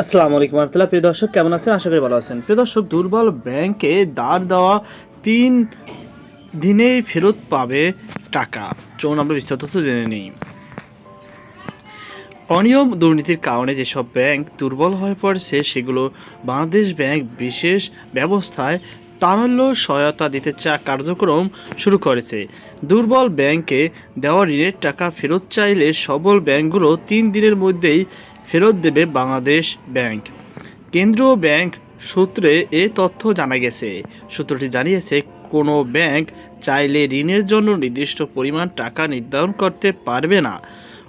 আসসালামু আলাইকুম রহমতুল্লাহ। প্রিয় দর্শক, কেমন আছেন? আশা করি ভালো আছেন। প্রিয় দর্শক, দুর্বল ব্যাংকে দাঁড় দেওয়া তিন দিনেই ফেরত পাবে টাকা। চলুন আমরা বিস্তারিত জেনে নিই। অনিয়ম দুর্নীতির কারণে যেসব ব্যাংক দুর্বল হয়ে পড়ছে, সেগুলো বাংলাদেশ ব্যাংক বিশেষ ব্যবস্থায় তারল্য সহায়তা দিতে চা কার্যক্রম শুরু করেছে। দুর্বল ব্যাংকে দেওয়া ঋণের টাকা ফেরত চাইলে সবল ব্যাংকগুলো তিন দিনের মধ্যেই ফেরত দেবে বাংলাদেশ ব্যাংক। কেন্দ্রীয় ব্যাংক সূত্রে এ তথ্য জানা গেছে। সূত্রটি জানিয়েছে, কোনো ব্যাংক চাইলে ঋণের জন্য নির্দিষ্ট পরিমাণ টাকা নির্ধারণ করতে পারবে না।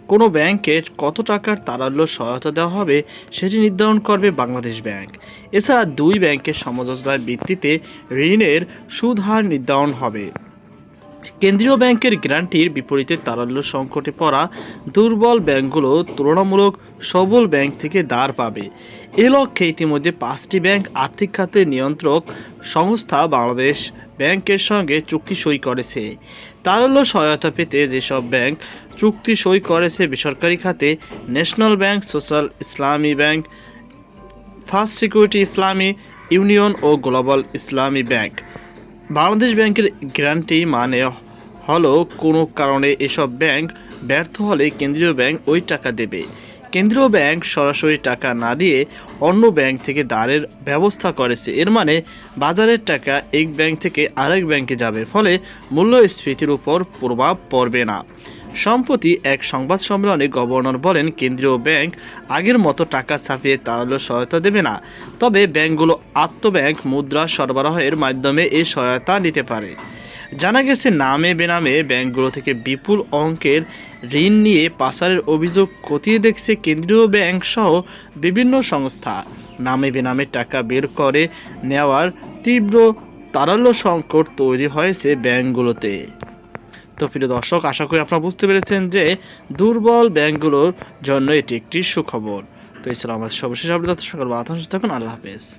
কোনো ব্যাংকে কত টাকার তারল্য সহায়তা দেওয়া হবে সেটি নির্ধারণ করবে বাংলাদেশ ব্যাংক। এছাড়া দুই ব্যাংকের সমঝোতার ভিত্তিতে ঋণের সুদ হার নির্ধারণ হবে। কেন্দ্রীয় ব্যাংকের গ্যারান্টির বিপরীতে তারল্য সংকটে পড়া দুর্বল ব্যাংকগুলো তুলনামূলক সবল ব্যাংক থেকে দাঁড় পাবে। এ লক্ষ্যে ইতিমধ্যে পাঁচটি ব্যাংক আর্থিক খাতে নিয়ন্ত্রক সংস্থা বাংলাদেশ ব্যাংকের সঙ্গে চুক্তি সই করেছে। তারল্য সহায়তা পেতে যেসব ব্যাংক চুক্তি সই করেছে, বেসরকারি খাতে national bank, social Islami bank, first security Islami union ও গ্লোবাল ইসলামী ব্যাংক। বাংলাদেশ ব্যাংকের গ্যারান্টি মানে হলো কোনো কারণে এসব ব্যাংক ব্যর্থ হলে কেন্দ্রীয় ব্যাংক ওই টাকা দেবে। কেন্দ্রীয় ব্যাংক সরাসরি টাকা না দিয়ে অন্য ব্যাংক থেকে দাঁড়ের ব্যবস্থা করেছে। এর মানে বাজারের টাকা এক ব্যাংক থেকে আরেক ব্যাংকে যাবে, ফলে মূল্যস্ফীতির উপর প্রভাব পড়বে না। সম্প্রতি এক সংবাদ সম্মেলনে গভর্নর বলেন, কেন্দ্রীয় ব্যাংক আগের মতো টাকা ছাপিয়ে তাহলে সহায়তা দেবে না। তবে ব্যাংকগুলো আত্মব্যাংক মুদ্রা সরবরাহের মাধ্যমে এই সহায়তা নিতে পারে। জানা গেছে, নামে বেনামে ব্যাংকগুলো থেকে বিপুল অঙ্কের ঋণ নিয়ে পাচারের অভিযোগ খতিয়ে দেখছে কেন্দ্রীয় ব্যাংক সহ বিভিন্ন সংস্থা। নামে বেনামে টাকা বের করে নেওয়ার তীব্র তারল্য সংকট তৈরি হয়েছে ব্যাংকগুলোতে। তো প্রিয় দর্শক, আশা করি আপনারা বুঝতে পেরেছেন যে দুর্বল ব্যাংকগুলোর জন্য এটি একটি সুখবর। তো এছাড়া আমার সর্বশেষ আপডেট। সকল বাতাস থাকুন, আল্লাহ হাফেজ।